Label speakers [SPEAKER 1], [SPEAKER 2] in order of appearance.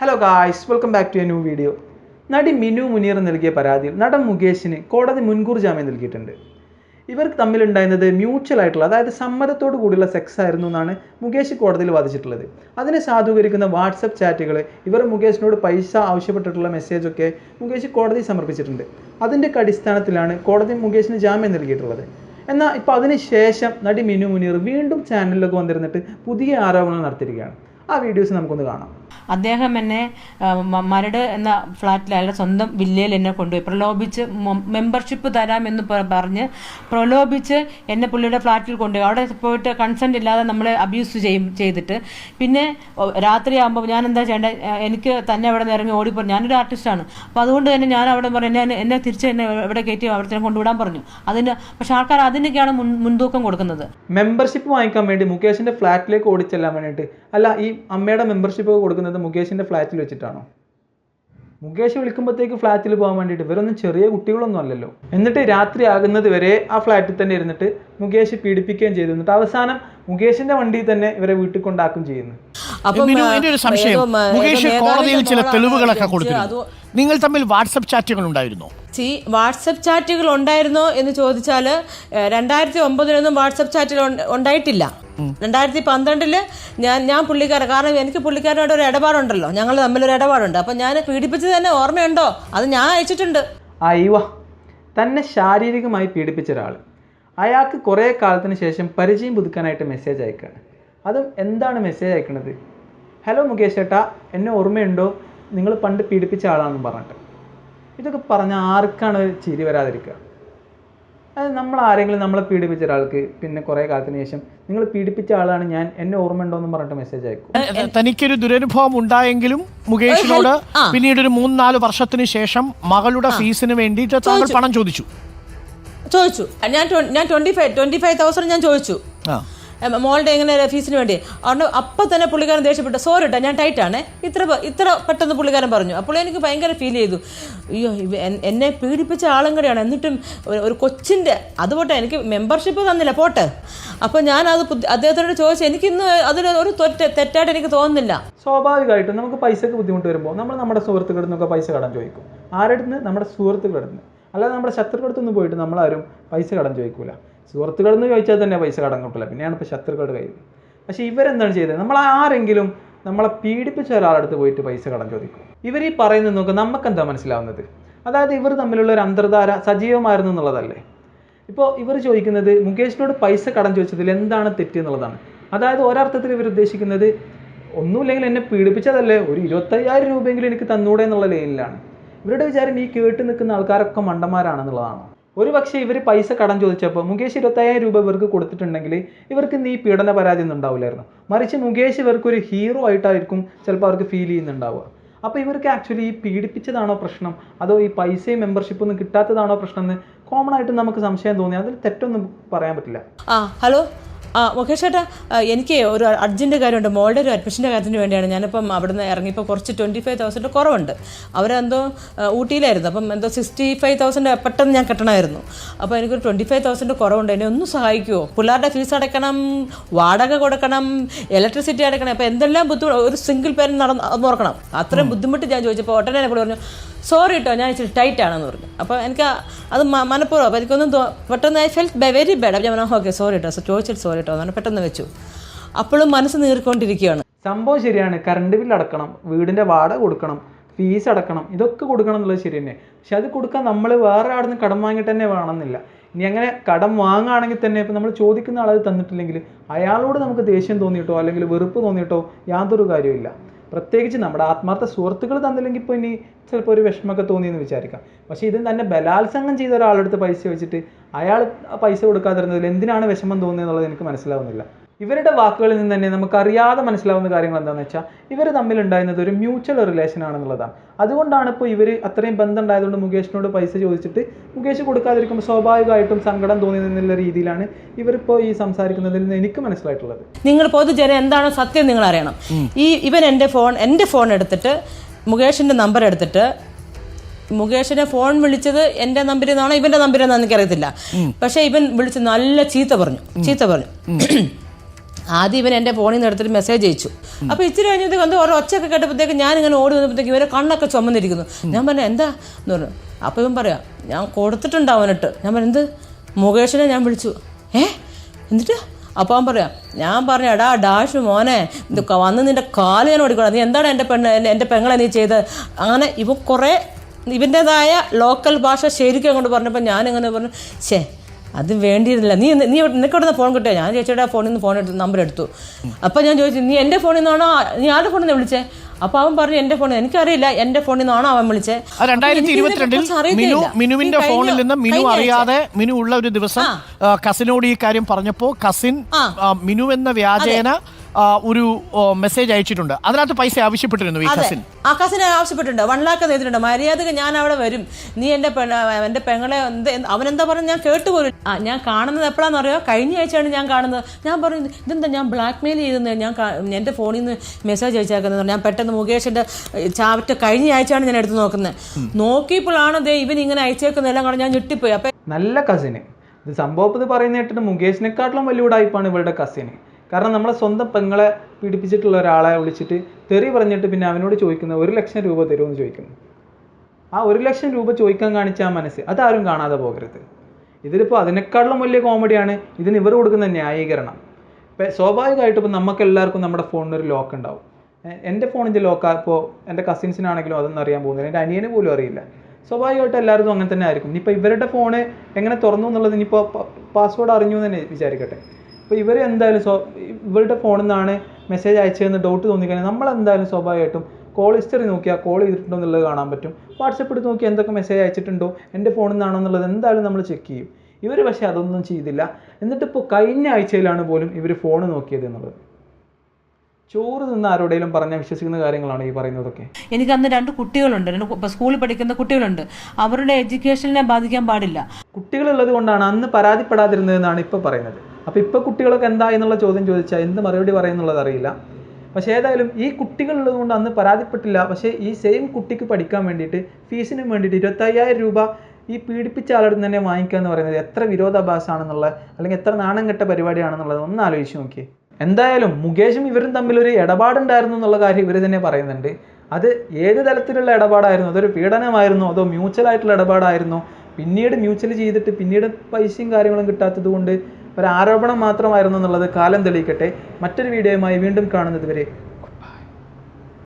[SPEAKER 1] Hello guys welcome back to a new video നടി മിനു മുനീർ നൽകിയ പരാതിയിൽ നടൻ മുകേഷിന് കോടതി മുൻകൂർ ജാമ്യം നൽകിയിട്ടുണ്ട്. ഇവർക്ക് തമ്മിലുണ്ടായിരുന്നത് മ്യൂച്വൽ ആയിട്ടുള്ള അതായത് സമ്മതത്തോടു കൂടിയുള്ള സെക്സ് ആയിരുന്നു എന്നാണ് മുകേഷ് കോടതിയിൽ വാദിച്ചിട്ടുള്ളത്. അതിനെ സാധൂകരിക്കുന്ന വാട്സപ്പ് ചാറ്റുകൾ ഇവർ മുകേഷിനോട് പൈസ ആവശ്യപ്പെട്ടിട്ടുള്ള മെസ്സേജൊക്കെ മുകേഷ് കോടതി സമർപ്പിച്ചിട്ടുണ്ട്. അതിന്റെ അടിസ്ഥാനത്തിലാണ് കോടതി മുകേഷിന് ജാമ്യം നൽകിയിട്ടുള്ളത്. എന്നാൽ ഇപ്പോൾ അതിനുശേഷം നടി മിനു മുനീർ വീണ്ടും ചാനലിലൊക്കെ വന്നിരുന്നിട്ട് പുതിയ ആരോപണങ്ങൾ നടത്തിയിരിക്കുകയാണ്. ആ വീഡിയോസ് നമുക്കൊന്ന് കാണാം.
[SPEAKER 2] അദ്ദേഹം എന്നെ മരട് എന്ന ഫ്ലാറ്റിൽ അയാളുടെ സ്വന്തം വില്ലയിൽ എന്നെ കൊണ്ടുപോയി. പ്രലോഭിച്ച് മെമ്പർഷിപ്പ് തരാമെന്ന് പറഞ്ഞ് പ്രലോഭിച്ച് എന്നെ പുള്ളിയുടെ ഫ്ലാറ്റിൽ കൊണ്ടുപോയി. അവിടെ പോയിട്ട് കൺസെന്റ് ഇല്ലാതെ നമ്മളെ അബ്യൂസ് ചെയ്യും ചെയ്തിട്ട്. പിന്നെ രാത്രിയാകുമ്പോൾ ഞാൻ എന്താ ചെയ്യേണ്ടത് എനിക്ക് തന്നെ അവിടെ നിന്ന് ഇറങ്ങി ഓടിപ്പോയി. ഞാനൊരു ആർട്ടിസ്റ്റാണ് അപ്പോൾ അതുകൊണ്ട് തന്നെ ഞാൻ അവിടെ പറഞ്ഞു എന്നെ എന്നെ തിരിച്ച് എന്നെ എവിടെ കയറ്റി അവിടെ തന്നെ കൊണ്ടുവിടാൻ പറഞ്ഞു. അതിന് പക്ഷേ ആൾക്കാർ അതിനൊക്കെയാണ് മുൻ മുൻതൂക്കം കൊടുക്കുന്നത്.
[SPEAKER 1] മെമ്പർഷിപ്പ് വാങ്ങിക്കാൻ വേണ്ടി മുകേഷിന്റെ ഫ്ലാറ്റിലേക്ക് ഓടിച്ചെല്ലാൻ വേണ്ടിയിട്ട്. അല്ല ഈ അമ്മയുടെ മെമ്പർഷിപ്പ് കൊടുക്കുന്നത് മുകേഷിന്റെ ഫ്ലാറ്റിൽ വെച്ചിട്ടാണോ? മുകേഷ് വിളിക്കുമ്പോഴത്തേക്ക് ഫ്ലാറ്റിൽ പോകാൻ വേണ്ടിയിട്ട് ഇവരൊന്നും ചെറിയ കുട്ടികളൊന്നും അല്ലല്ലോ. എന്നിട്ട് രാത്രി ആകുന്നത് വരെ ആ ഫ്ലാറ്റിൽ തന്നെ ഇരുന്നിട്ട് മുകേഷ് പീഡിപ്പിക്കുകയും ചെയ്തു. എന്നിട്ട് അവസാനം മുകേഷിന്റെ വണ്ടിയിൽ തന്നെ ഇവരെ വീട്ടിൽ കൊണ്ടാക്കും ചെയ്യുന്നു.
[SPEAKER 3] ഒരു സംശയം മുകേഷ് കോടതിയിൽ ചില തെളിവുകളൊക്കെ കൊടുത്തിരുന്നു. നിങ്ങൾ തമ്മിൽ വാട്സപ്പ് ചാറ്റുകൾ ഉണ്ടായിരുന്നോ?
[SPEAKER 4] ചി വാട്സപ്പ് ചാറ്റുകൾ ഉണ്ടായിരുന്നോ എന്ന് ചോദിച്ചാൽ രണ്ടായിരത്തി ഒമ്പതിലൊന്നും വാട്സപ്പ് ചാറ്റുകൾ ഉണ്ട- ഉണ്ടായിട്ടില്ല. രണ്ടായിരത്തി പന്ത്രണ്ടിൽ ഞാൻ ഞാൻ പുള്ളിക്കാരൻ കാരണം എനിക്ക് പുള്ളിക്കാരനോട് ഒരു ഇടപാടുണ്ടല്ലോ. ഞങ്ങൾ തമ്മിലൊരു ഇടപാടുണ്ട്. അപ്പം ഞാൻ പീഡിപ്പിച്ചത് തന്നെ ഓർമ്മയുണ്ടോ? അത് ഞാൻ അയച്ചിട്ടുണ്ട്.
[SPEAKER 1] അയ്യോ തന്നെ ശാരീരികമായി പീഡിപ്പിച്ച ഒരാൾ അയാൾക്ക് കുറേ കാലത്തിന് ശേഷം പരിചയം പുതുക്കാനായിട്ട് മെസ്സേജ് അയക്കുകയാണ് അതും എന്താണ് മെസ്സേജ് അയക്കുന്നത് ഹലോ മുകേഷ് ചേട്ടാ എന്നെ ഓർമ്മയുണ്ടോ? നിങ്ങൾ പണ്ട് പീഡിപ്പിച്ച ആളാണെന്ന് പറഞ്ഞിട്ട്. ഇതൊക്കെ പറഞ്ഞ ആർക്കാണ് ചിരി വരാതിരിക്കുക? അത് നമ്മൾ ആരെങ്കിലും നമ്മളെ പീഡിപ്പിച്ച ഒരാൾക്ക് പിന്നെ കുറേ കാലത്തിന് ശേഷം നിങ്ങൾ പീഡിപ്പിച്ച ആളാണ് ഞാൻ എന്നെ ഓർമ്മയുണ്ടോ എന്ന് പറഞ്ഞിട്ട് മെസ്സേജ് അയക്കും.
[SPEAKER 3] തനിക്കൊരു ദുരനുഭവം ഉണ്ടായെങ്കിലും മുകേഷിനോട് പിന്നീട് ഒരു മൂന്നാൽ വർഷത്തിന് ശേഷം മകളുടെ ഫീസിന് വേണ്ടിയിട്ട് താങ്കൾ പണം ചോദിച്ചു.
[SPEAKER 4] ചോദിച്ചു. ഞാൻ ഞാൻ twenty five twenty five thousand ഞാൻ ചോദിച്ചു. മോളുടെ എങ്ങനെ ഫീസിന് വേണ്ടി. അതുകൊണ്ട് അപ്പം തന്നെ പുള്ളിക്കാരൻ ദേഷ്യപ്പെട്ടു. സോറി കേട്ടോ ഞാൻ ടൈറ്റാണ് ഇത്ര ഇത്ര പെട്ടെന്ന് പുള്ളിക്കാരൻ പറഞ്ഞു. അപ്പോൾ എനിക്ക് ഭയങ്കര ഫീൽ ചെയ്തു. അയ്യോ എന്നെ പീഡിപ്പിച്ച ആളും കൂടെയാണ്. എന്നിട്ടും ഒരു- കൊച്ചിന്റെ കൊച്ചിന്റെ അതുപോട്ടെ എനിക്ക് മെമ്പർഷിപ്പ് തന്നില്ല പോട്ടെ. അപ്പോൾ ഞാൻ അത് അദ്ദേഹത്തോട് ചോദിച്ചു എനിക്കിന്ന് അതിൽ ഒരു തെറ്റ് തെറ്റായിട്ട് എനിക്ക് തോന്നുന്നില്ല.
[SPEAKER 1] സ്വാഭാവികമായിട്ടും നമുക്ക് പൈസക്ക് ബുദ്ധിമുട്ട് വരുമ്പോൾ നമ്മൾ നമ്മുടെ സുഹൃത്തുക്കളിൽ നിന്നൊക്കെ പൈസ കടം ചോദിക്കും. ആരുടെ നിന്ന്? നമ്മുടെ സുഹൃത്തുക്കളുടെ അടുത്ത് അല്ലാതെ നമ്മുടെ ശത്രുക്കളടുത്തൊന്നും പോയിട്ട് നമ്മളാരും പൈസ കടം ചോദിക്കൂല. സുഹൃത്തുക്കളിൽ ചോദിച്ചാൽ തന്നെ പൈസ കടം കിട്ടില്ല പിന്നെയാണ് ഇപ്പോൾ ശത്രുക്കളുടെ കയ്യിൽ. പക്ഷേ ഇവരെന്താണ് ചെയ്തത്? നമ്മൾ ആരെങ്കിലും നമ്മളെ പീഡിപ്പിച്ച ഒരാളുടെ അടുത്ത് പോയിട്ട് പൈസ കടം ചോദിക്കും. ഇവർ ഈ പറയുന്നത് നോക്കുക നമുക്കെന്താ മനസ്സിലാവുന്നത്? അതായത് ഇവർ തമ്മിലുള്ള ഒരു അന്തർധാര സജീവമായിരുന്നു എന്നുള്ളതല്ലേ? ഇപ്പോൾ ഇവർ ചോദിക്കുന്നത് മുകേഷിനോട് പൈസ കടം ചോദിച്ചതിൽ എന്താണ് തെറ്റ് എന്നുള്ളതാണ്. അതായത് ഒരർത്ഥത്തിൽ ഇവർ ഉദ്ദേശിക്കുന്നത് ഒന്നുമില്ലെങ്കിൽ എന്നെ പീഡിപ്പിച്ചതല്ലേ ഒരു ഇരുപത്തയ്യായിരം രൂപയെങ്കിലും എനിക്ക് തന്നൂടെ എന്നുള്ള ലൈനിലാണ്. ഇവരുടെ വിചാരം ഈ കേട്ട് നിൽക്കുന്ന ആൾക്കാരൊക്കെ മണ്ടന്മാരാണെന്നുള്ളതാണ്. ഒരു പക്ഷേ ഇവർ പൈസ കടം ചോദിച്ചപ്പോൾ മുകേഷ് ഇരുപത്തയ്യായിരം രൂപ ഇവർക്ക് കൊടുത്തിട്ടുണ്ടെങ്കിൽ ഇവർക്ക് നീ പീഡന പരാതി ഒന്നും ഉണ്ടാവില്ലായിരുന്നു. മറിച്ച് മുകേഷ് ഇവർക്ക് ഒരു ഹീറോ ആയിട്ടായിരിക്കും ചിലപ്പോൾ അവർക്ക് ഫീൽ ചെയ്യുന്നുണ്ടാവുക. അപ്പോൾ ഇവർക്ക് ആക്ച്വലി ഈ പീഡിപ്പിച്ചതാണോ പ്രശ്നം? അതോ ഈ പൈസയും മെമ്പർഷിപ്പ് ഒന്നും കിട്ടാത്തതാണോ പ്രശ്നം എന്ന് കോമൺ ആയിട്ട് നമുക്ക് സംശയം തോന്നി അതിൽ തെറ്റൊന്നും പറയാൻ പറ്റില്ല.
[SPEAKER 4] ആ ഹലോ ആ മുഖേഷ് ചേട്ടാ എനിക്ക് ഒരു അർജന്റ് കാര്യമുണ്ട്. മോളുടെ ഒരു അഡ്മിഷന്റെ കാര്യത്തിന് വേണ്ടിയാണ് ഞാനിപ്പം അവിടെ നിന്ന് ഇറങ്ങിയപ്പോൾ കുറച്ച് ട്വന്റി ഫൈവ് തൗസൻഡ് കുറവുണ്ട്. അവരെന്തോ ഊട്ടിയിലായിരുന്നു. അപ്പം എന്തോ സിക്സ്റ്റി ഫൈവ് തൗസൻഡ് പെട്ടെന്ന് ഞാൻ കെട്ടണമായിരുന്നു. അപ്പോൾ എനിക്കൊരു ട്വന്റി ഫൈവ് തൗസൻഡ് കുറവുണ്ട്. എന്നെ ഒന്ന് സഹായിക്കുമോ പിള്ളേരുടെ ഫീസ് അടയ്ക്കണം വാടക കൊടുക്കണം ഇലക്ട്രിസിറ്റി അടയ്ക്കണം. അപ്പോൾ എന്തെല്ലാം ബുദ്ധിമുട്ട് ഒരു സിംഗിൾ പേരൻ നടന്ന് അത് ഓർക്കണം. അത്രയും ബുദ്ധിമുട്ട് ഞാൻ ചോദിച്ചപ്പോൾ ഉടനെ എന്നെ കൂടെ പറഞ്ഞു സോറി കേട്ടോ ഞാൻ ഇച്ചിരി ടൈറ്റ് ആണെന്ന് പറഞ്ഞു. അപ്പോൾ എനിക്ക് അത് മനഃപൂർവം അപ്പോൾ എനിക്കൊന്നും പെട്ടെന്ന് ഐ ഫെൽറ്റ് വെരി ബാഡ് അപ്പോൾ ഞാൻ ഓക്കെ സോറി കേട്ടോ ചോദിച്ചിട്ട് സോറി കേട്ടോ എന്ന് പെട്ടെന്ന് വെച്ചു. അപ്പോഴും മനസ്സ് നീർക്കൊണ്ടിരിക്കുകയാണ്.
[SPEAKER 1] സംഭവം ശരിയാണ് കറണ്ട് ബില്ല് അടക്കണം വീടിന്റെ വാടക കൊടുക്കണം ഫീസ് അടക്കണം ഇതൊക്കെ കൊടുക്കണം എന്നുള്ളത് ശരി തന്നെ. പക്ഷെ അത് കൊടുക്കാൻ നമ്മൾ വേറെ അവിടെ നിന്ന് കടം വാങ്ങിയിട്ട് തന്നെ വേണമെന്നില്ല. ഇനി അങ്ങനെ കടം വാങ്ങുകയാണെങ്കിൽ തന്നെ ഇപ്പം നമ്മൾ ചോദിക്കുന്ന ആളത് തന്നിട്ടില്ലെങ്കിൽ അയാളോട് നമുക്ക് ദേഷ്യം തോന്നിയിട്ടോ അല്ലെങ്കിൽ വെറുപ്പ് തോന്നിയിട്ടോ യാതൊരു കാര്യമില്ല പ്രത്യേകിച്ച് നമ്മുടെ ആത്മാർത്ഥ സുഹൃത്തുക്കൾ തന്നില്ലെങ്കിൽ ഇപ്പോൾ ഇനി ചിലപ്പോൾ ഒരു വിഷമമൊക്കെ തോന്നിയെന്ന് വിചാരിക്കാം. പക്ഷേ ഇത് തന്നെ ബലാത്സംഗം ചെയ്ത ഒരാളെടുത്ത് പൈസ വെച്ചിട്ട് അയാൾ പൈസ കൊടുക്കാതിരുന്നതിൽ എന്തിനാണ് വിഷമം തോന്നിയത് എന്നുള്ളത് എനിക്ക് മനസ്സിലാവുന്നില്ല. ഇവരുടെ വാക്കുകളിൽ നിന്ന് തന്നെ നമുക്ക് അറിയാതെ മനസ്സിലാവുന്ന കാര്യങ്ങൾ എന്താണെന്ന് വെച്ചാൽ ഇവർ തമ്മിലുണ്ടായിരുന്നത് ഒരു മ്യൂച്വൽ റിലേഷൻ ആണെന്നുള്ളതാണ്. അതുകൊണ്ടാണ് ഇപ്പോൾ ഇവർ അത്രയും ബന്ധം ഉണ്ടായതുകൊണ്ട് മുകേഷിനോട് പൈസ ചോദിച്ചിട്ട് മുകേഷ് കൊടുക്കാതിരിക്കുമ്പോൾ സ്വാഭാവികമായിട്ടും സങ്കടം തോന്നി എന്നുള്ള രീതിയിലാണ് ഇവരിപ്പോൾ ഈ സംസാരിക്കുന്നതിൽ നിന്ന് എനിക്ക് മനസ്സിലായിട്ടുള്ളത്.
[SPEAKER 4] നിങ്ങൾ പൊതുജനം എന്താണോ സത്യം നിങ്ങൾ അറിയണം. ഈ ഇവൻ എന്റെ ഫോൺ എന്റെ ഫോൺ എടുത്തിട്ട് മുകേഷിന്റെ നമ്പർ എടുത്തിട്ട് മുകേഷിനെ ഫോൺ വിളിച്ചത് എന്റെ നമ്പരിൽ നിന്നാണോ ഇവന്റെ നമ്പരിൽ നിന്നാണെന്ന് എനിക്കറിയത്തില്ല. പക്ഷേ ഇവൻ വിളിച്ച് നല്ല ചീത്ത പറഞ്ഞു. ചീത്ത പറഞ്ഞു. ആദ്യം ഇവൻ എന്റെ ഫോണിൽ നിന്ന് എടുത്തിട്ട് മെസ്സേജ് അയച്ചു. അപ്പോൾ ഇച്ചിരി കഴിഞ്ഞത് വന്ന് ഓരോ ഒച്ചയൊക്കെ കേട്ടപ്പോഴത്തേക്ക് ഞാൻ ഇങ്ങനെ ഓടി വന്നപ്പോഴത്തേക്ക് ഇവരെ കണ്ണൊക്കെ ചുമന്നിരിക്കുന്നു. ഞാൻ പറഞ്ഞു എന്താ? എന്ന് പറഞ്ഞു. അപ്പോൾ ഇവൻ പറയാം ഞാൻ കൊടുത്തിട്ടുണ്ട് അവനിട്ട്. ഞാൻ പറഞ്ഞു എന്ത്? മുകേഷിനെ ഞാൻ വിളിച്ചു. ഏ? എന്നിട്ട് അപ്പോൾ അവൻ പറയാം ഞാൻ പറഞ്ഞു എടാ ഡാഷ് മോനെ ഇത് വന്ന് നിന്റെ കാൽ ഞാൻ ഓടിക്കണം നീ എന്താണ് എന്റെ പെണ്ണ് എന്റെ പെങ്ങളെ നീ ചെയ്ത് അങ്ങനെ ഇവ കുറേ ഇവന്റേതായ ലോക്കൽ ഭാഷ ശരിക്കും അങ്ങോട്ട് പറഞ്ഞപ്പോൾ ഞാനിങ്ങനെ പറഞ്ഞു ശേ അത് വേണ്ടിയിരുന്നില്ല. നീ നീ നിനക്ക് എവിടെ ഫോൺ കിട്ടിയ? ഞാൻ ചേച്ചിയുടെ ഫോണിൽ നിന്ന് ഫോൺ എടുത്ത് നമ്പർ എടുത്തു. അപ്പോൾ ഞാൻ ചോദിച്ചു നീ എന്റെ ഫോണിൽ നിന്നാണോ? നീ ആരുടെ ഫോണിൽ നിന്ന് വിളിച്ചേ? അപ്പോൾ അവൻ പറഞ്ഞു എന്റെ ഫോണിൽ എനിക്കറിയില്ല എന്റെ ഫോണിൽ നിന്നാണോ അവൻ വിളിച്ചേ.
[SPEAKER 3] ആ രണ്ടായിരത്തി ഇരുപത്തിരണ്ടിൽ മിനു മിനുവിന്റെ ഫോണിൽ നിന്ന് മിനു അറിയാതെ മിനു ഉള്ള ഒരു ദിവസം കസിനോട് ഈ കാര്യം പറഞ്ഞപ്പോൾ കസിൻ മിനു എന്ന വ്യാജേന ഒരു മെസ്സേജ് അയച്ചിട്ടുണ്ട്. അതിനകത്ത് പൈസ ആവശ്യപ്പെട്ടിരുന്നു ഈ കസിൻ
[SPEAKER 4] ആ കസിനെ ആവശ്യപ്പെട്ടിട്ടുണ്ട്. വൺ ലാക്ക് ചെയ്തിട്ടുണ്ട് മര്യാദയ്ക്ക് ഞാൻ അവിടെ വരും. നീ എന്റെ പെണ്ണ എന്റെ പെങ്ങളെ എന്ത് അവനെന്താ പറഞ്ഞു ഞാൻ കേട്ടുപോലും ആ ഞാൻ കാണുന്നത് എപ്പോഴാണെന്ന് അറിയോ? കഴിഞ്ഞ ആഴ്ചയാണ് ഞാൻ കാണുന്നത്. ഞാൻ പറഞ്ഞു ഇതെന്താ? ഞാൻ ബ്ലാക്ക് മെയിൽ ചെയ്തത് ഞാൻ എന്റെ എന്റെ ഫോണിൽ നിന്ന് മെസ്സേജ് അയച്ചേക്കുന്നത്. ഞാൻ പെട്ടെന്ന് മുകേഷിന്റെ ചാവറ്റ് കഴിഞ്ഞ ആഴ്ചയാണ് ഞാൻ എടുത്ത് നോക്കുന്നത്. നോക്കിയപ്പോഴാണ് ദേ ഇവൻ ഇങ്ങനെ അയച്ചേക്കുന്നതെല്ലാം കാണാൻ ഞാൻ ഞെട്ടിപ്പോയി. അപ്പം
[SPEAKER 1] നല്ല കസിന് ഇത് സംഭവം ഇത് പറയുന്ന കേട്ടിട്ട് മുകേഷിനെക്കാട്ടിലും വലിയ ഉടായ്പാണ് ഇവളുടെ കസിന് കാരണം നമ്മളെ സ്വന്തം പെങ്ങളെ പീഡിപ്പിച്ചിട്ടുള്ള ഒരാളെ വിളിച്ചിട്ട് തെറി പറഞ്ഞിട്ട് പിന്നെ അവനോട് ചോദിക്കുന്നത് ഒരു ലക്ഷം രൂപ തരുമെന്ന് ചോദിക്കുന്നു. ആ ഒരു ലക്ഷം രൂപ ചോദിക്കാൻ കാണിച്ച ആ മനസ്സ് അതാരും കാണാതെ പോകരുത്. ഇതിലിപ്പോൾ അതിനേക്കാളും വലിയ കോമഡിയാണ് ഇതിന് ഇവർ കൊടുക്കുന്ന ന്യായീകരണം. ഇപ്പം സ്വാഭാവികമായിട്ടും ഇപ്പോൾ നമുക്ക് എല്ലാവർക്കും നമ്മുടെ ഫോണിന് ഒരു ലോക്ക് ഉണ്ടാവും എന്റെ ഫോണിന്റെ ലോക്ക് ഇപ്പോൾ എന്റെ കസിൻസിനാണെങ്കിലും അതൊന്നും അറിയാൻ പോകുന്നില്ല. എന്റെ അനിയന് പോലും അറിയില്ല. സ്വാഭാവികമായിട്ട് എല്ലാവർക്കും അങ്ങനെ തന്നെ ആയിരിക്കും. ഇനിയിപ്പോൾ ഇവരുടെ ഫോണ് എങ്ങനെ തുറന്നു എന്നുള്ളത് ഇനിയിപ്പോൾ പാസ്വേഡ് അറിഞ്ഞു എന്ന് തന്നെ വിചാരിക്കട്ടെ. അപ്പോൾ ഇവർ എന്തായാലും സ്വ ഇവരുടെ ഫോണിൽ നിന്നാണ് മെസ്സേജ് അയച്ചതെന്ന് ഡൗട്ട് തോന്നിക്കഴിഞ്ഞാൽ നമ്മൾ എന്തായാലും സ്വാഭാവികമായിട്ടും കോൾ ഹിസ്റ്ററി നോക്കിയാൽ കോൾ ചെയ്തിട്ടുണ്ടോ എന്നുള്ളത് കാണാൻ പറ്റും. വാട്സപ്പ് എടുത്ത് നോക്കി എന്തൊക്കെ മെസ്സേജ് അയച്ചിട്ടുണ്ടോ എന്റെ ഫോണിൽ നിന്നാണോ എന്നുള്ളത് എന്തായാലും നമ്മൾ ചെക്ക് ചെയ്യും. ഇവർ പക്ഷേ അതൊന്നും ചെയ്തില്ല. എന്നിട്ടിപ്പോൾ കഴിഞ്ഞ ആഴ്ചയിലാണ് പോലും ഇവർ ഫോൺ നോക്കിയത് എന്നുള്ളത്. ചോറ് നിന്ന് ആരോടെങ്കിലും പറഞ്ഞാൽ വിശ്വസിക്കുന്ന കാര്യങ്ങളാണ് ഈ പറയുന്നതൊക്കെ.
[SPEAKER 2] എനിക്ക് അന്ന് രണ്ട് കുട്ടികളുണ്ട്. രണ്ട് സ്കൂളിൽ പഠിക്കുന്ന കുട്ടികളുണ്ട്. അവരുടെ എഡ്യൂക്കേഷനെ ബാധിക്കാൻ പാടില്ല.
[SPEAKER 1] കുട്ടികളുള്ളത് കൊണ്ടാണ് അന്ന് പരാതിപ്പെടാതിരുന്നതെന്നാണ് ഇപ്പോൾ പറയുന്നത്. അപ്പോൾ ഇപ്പോൾ കുട്ടികളൊക്കെ എന്താ എന്നുള്ള ചോദ്യം ചോദിച്ചാൽ എന്ത് മറുപടി പറയുന്നുള്ളത് അറിയില്ല. പക്ഷേ ഏതായാലും ഈ കുട്ടികളുള്ളത് കൊണ്ട് അന്ന് പരാതിപ്പെട്ടില്ല. പക്ഷേ ഈ സെയിം കുട്ടിക്ക് പഠിക്കാൻ വേണ്ടിയിട്ട് ഫീസിന് വേണ്ടിയിട്ട് ഇരുപത്തയ്യായിരം രൂപ ഈ പീഡിപ്പിച്ച ആളുടെ തന്നെ വാങ്ങിക്കുക എന്ന് പറയുന്നത് എത്ര വിരോധാഭാസമാണെന്നുള്ള അല്ലെങ്കിൽ എത്ര നാണം കെട്ട പരിപാടിയാണെന്നുള്ളത് ഒന്ന് ആലോചിച്ച് നോക്കിയേ. എന്തായാലും മുകേഷും ഇവരും തമ്മിലൊരു ഇടപാടുണ്ടായിരുന്നു എന്നുള്ള കാര്യം ഇവർ തന്നെ പറയുന്നുണ്ട്. അത് ഏത് തരത്തിലുള്ള ഇടപാടായിരുന്നു? അതൊരു പീഡനമായിരുന്നോ? അതോ മ്യൂച്വൽ ആയിട്ടുള്ള ഇടപാടായിരുന്നു? പിന്നീട് മ്യൂച്വൽ ചെയ്തിട്ട് പിന്നീട് പൈസയും കാര്യങ്ങളും കിട്ടാത്തത് കൊണ്ട് ഒരു ആരോപണം മാത്രമായിരുന്നു എന്നുള്ളത് കാലം തെളിയിക്കട്ടെ. മറ്റൊരു വീഡിയോയുമായി വീണ്ടും കാണുന്നത് വരെ